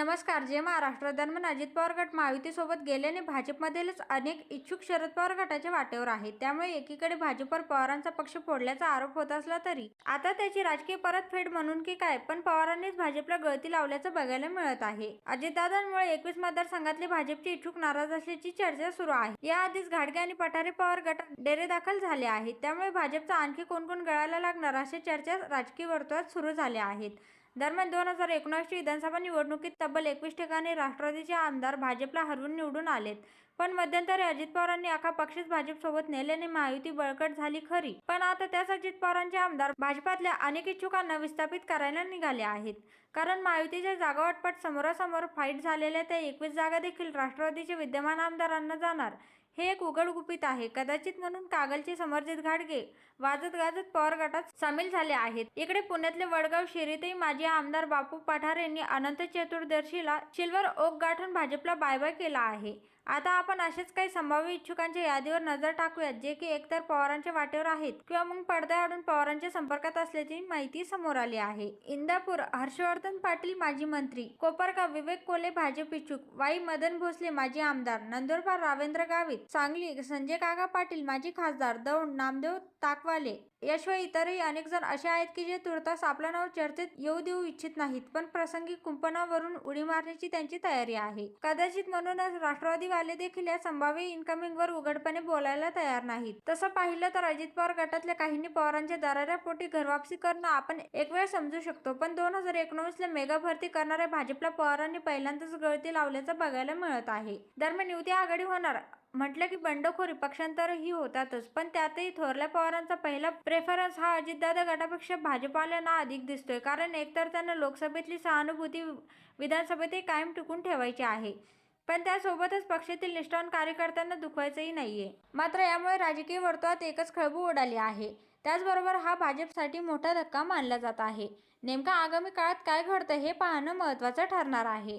नमस्कार जे महाराष्ट्र दरम्यान अजित पवार गट महायुतीसोबत गेल्याने भाजपमधीलच अनेक इच्छुक शरद पवार गटाच्या वाटेवर आहेत त्यामुळे एकीकडे भाजपवर पवारांचा पक्ष फोडल्याचा आरोप होत असला तरी आता त्याची राजकीय परतफेड म्हणून की काय पण पवारांनीच भाजपला गळती लावल्याचं बघायला मिळत आहे. अजितदादांमुळे एकवीस मतदारसंघातले भाजपचे इच्छुक नाराज असल्याची चर्चा सुरू आहे. याआधीच घाडगे आणि पठारे पवार गटात डेरे दाखल झाले आहेत. त्यामुळे भाजपचा आणखी कोण कोण गळायला लागणार अशा चर्चा राजकीय वर्तुळात सुरू झाल्या आहेत. दरम्यान दोन हजार एकोणासची विधानसभा निवडणुकीत तब्बल एकवीस ठिकाणी राष्ट्रवादीचे आमदार भाजपला हरवून निवडून आलेत. पण मध्यंतरी अजित पवारांनी अख्खा पक्षच भाजपसोबत नेल्याने महायुती बळकट झाली खरी. पण आता त्याच अजित पवारांचे आमदार भाजपातल्या अनेक इच्छुकांना विस्थापित करायला निघाले आहेत. कारण महायुतीच्या जागावाटपात समोरासमोर फाईट झालेल्या त्या एकवीस जागा देखील राष्ट्रवादीचे विद्यमान आमदारांना जाणार. हे एक उघड गुपित आहे. कदाचित म्हणून कागलचे समर्जित घाटगे वाजत गाजत पवार गटात सामील झाले आहेत. इकडे पुण्यातले वडगाव शिरीतही माजी आमदार बापू पठार यांनी अनंत चतुर्दशीला सिल्वर ओक गाठून भाजपला बाय बाय केला आहे. आता आपण असेच काही संभाव्य इच्छुकांच्या यादीवर नजर टाकूयात जे की एकतर पवारांच्या वाटेवर आहेत किंवा मग पडद्याआडून पवारांच्या संपर्कात असल्याची माहिती समोर आली आहे. इंदापूर हर्षवर्धन पाटील माजी मंत्री कोपरगाव विवेक कोले भाजप इच्छुक वाई मदन भोसले माजी आमदार नंदुरबार रावेंद्र गावित सांगली संजय काका पाटील माजी खासदार दौंड नामदेव ताकवाले याशिवाय इतरही अनेक जण असे आहेत की जे तुर्तास आपलं नाव चर्चेत येऊ देऊ इच्छित नाहीत पण प्रसंगी कुंपणावरून उडी मारण्याची त्यांची तयारी आहे. कदाचित म्हणूनच राष्ट्रवादीवाले देखील या संभाव्य इन्कमिंगवर उघडपणे बोलायला तयार नाहीत. तसं पाहिलं तर अजित पवार गटातल्या काहींनी पवारांच्या दराऱ्या पोटी घरवापसी करणं आपण एक वेळ समजू शकतो पण दोन हजार एकोणवीसला मेगा भरती करणाऱ्या भाजपला पवारांनी पहिल्यांदाच गळती लावल्याचं बघायला मिळत आहे. दरम्यान युती आघाडी होणार म्हटलं की बंडखोरी पक्षांतरही होतातच पण त्यातही थोरल्या पवारांचा पहिला प्रेफरन्स हा अजितदादा गटापेक्षा भाजपाला अधिक दिसतोय. कारण एकतर त्यांना लोकसभेतली सहानुभूती विधानसभेतही कायम टिकून ठेवायची आहे. पण त्यासोबतच पक्षातील निष्ठावान कार्यकर्त्यांना दुखवायचंही नाहीये. मात्र यामुळे राजकीय वर्तुळात एकच खळबू उडाली आहे. त्याचबरोबर हा भाजपसाठी मोठा धक्का मानला जात आहे. नेमका आगामी काळात काय घडतं हे पाहणं महत्त्वाचं ठरणार आहे.